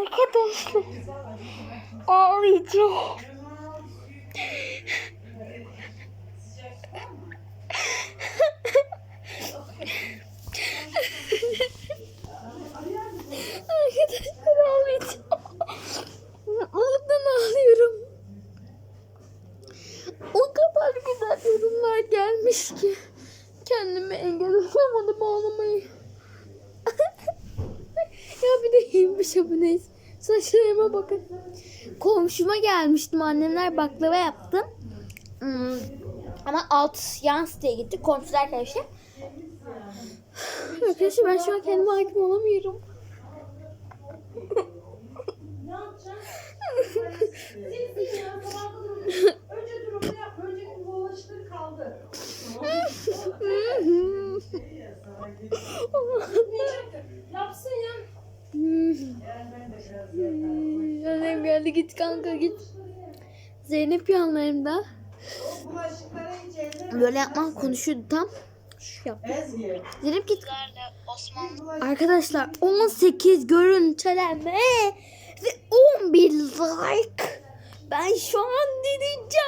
Arkadaşlar. Ağlayacağım. Arkadaşlar ağlayacağım. Mutluluktan ağlıyorum. O kadar güzel yorumlar gelmiş ki kendime engel olamadım ağlamayı. ya 25 aboneyiz. Saçlarıma bakın. Komşuma gelmiştim. Annemler baklava yaptı. Hmm, Ama alt yan siteye gittik. Komşular arkadaşlar. Arkadaşlar ben şu an kendime hakim olamıyorum. Yapsın ya. Annem geldi git kanka git. Zeynep ellerine Böyle yapmam konuşuyordu tam. Şu yap. Ezgi. Zeynep git. Arkadaşlar 18 görüntüleme ve 11 like. Ben şu an dinleyeceğim.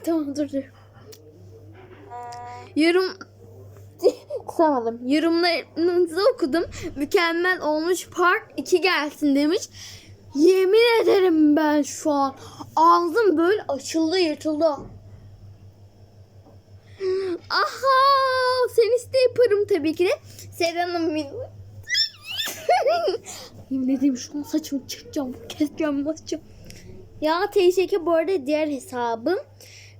yaptım? Dur dur. Yorum Sağladım. Yorumlarınızı okudum. Mükemmel olmuş part 2 gelsin demiş. Yemin ederim ben şu an ağzım böyle açıldı yırtıldı. Aha sen iste yaparım tabii ki de. Video. Yemin ederim şu an saçımı çekeceğim, keseceğim, basacağım. Ya TŞK bu arada diğer hesabım.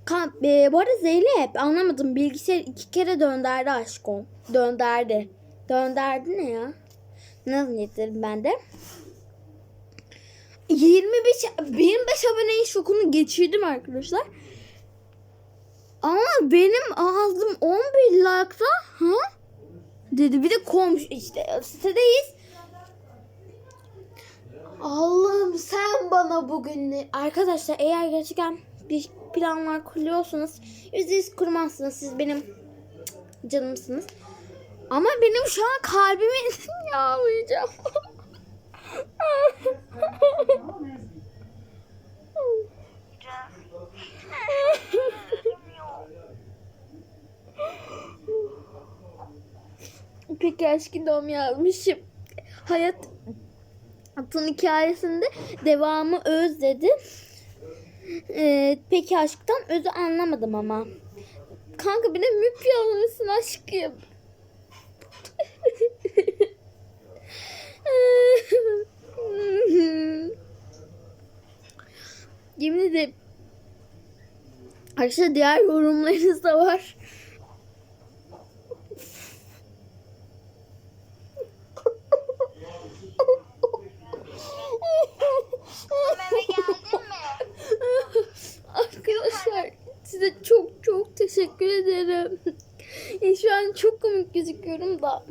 Kan, e, bu arada Zeynep anlamadım. Bilgisayar iki kere dönderdi aşkım. Dönderdi. Dönderdi ne ya? Nasıl getirdim ben de? 25 25 aboneyi şokunu geçirdim arkadaşlar. Ama benim ağzım 11 like'da ha? Dedi bir de komşu işte sitedeyiz. Allah'ım sen bana bugün arkadaşlar eğer gerçekten bir planlar kuruyorsanız yüzde yüz kurmazsınız siz benim canımsınız. Ama benim şu an kalbimin yağlayacağım. Peki aşkı doğum yazmışım. Hayat Atın hikayesinde devamı öz dedi. Ee, peki aşktan özü anlamadım ama. Kanka bir de müp yazmışsın aşkım. Yemin ederim. Arkadaşlar diğer yorumlarınız da var. Eve geldin mi? Arkadaşlar size çok çok teşekkür ederim. Ya şu an çok komik gözüküyorum da.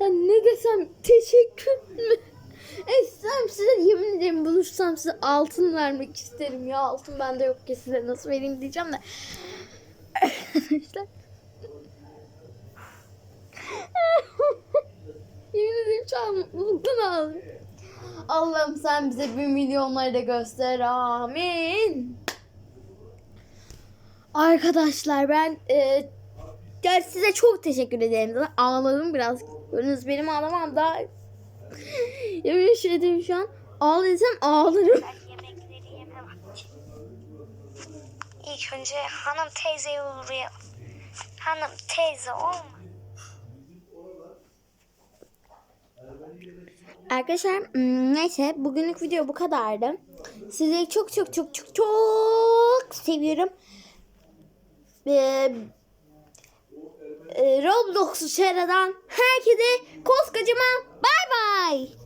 ya ne desem teşekkür mü? Etsem size yemin ederim buluşsam size altın vermek isterim ya. Altın bende yok ki size nasıl vereyim diyeceğim de. Arkadaşlar. Yemin ederim şu an mutluluktan ağlıyorum. Allah'ım sen bize bir milyonları da göster. Amin. Arkadaşlar ben e, ya size çok teşekkür ederim. Zaten ağladım biraz. Gördünüz benim ağlamam daha Yemin ederim şu an ağlaysam ağlarım. Ben yemekleri yeme vakti. İlk önce hanım teyzeye uğrayalım. Hanım teyze olma. Arkadaşlar hmm, neyse bugünlük video bu kadardı. Sizi çok çok çok çok çok seviyorum. Ee, Roblox Şera'dan herkese koskocaman bay bay.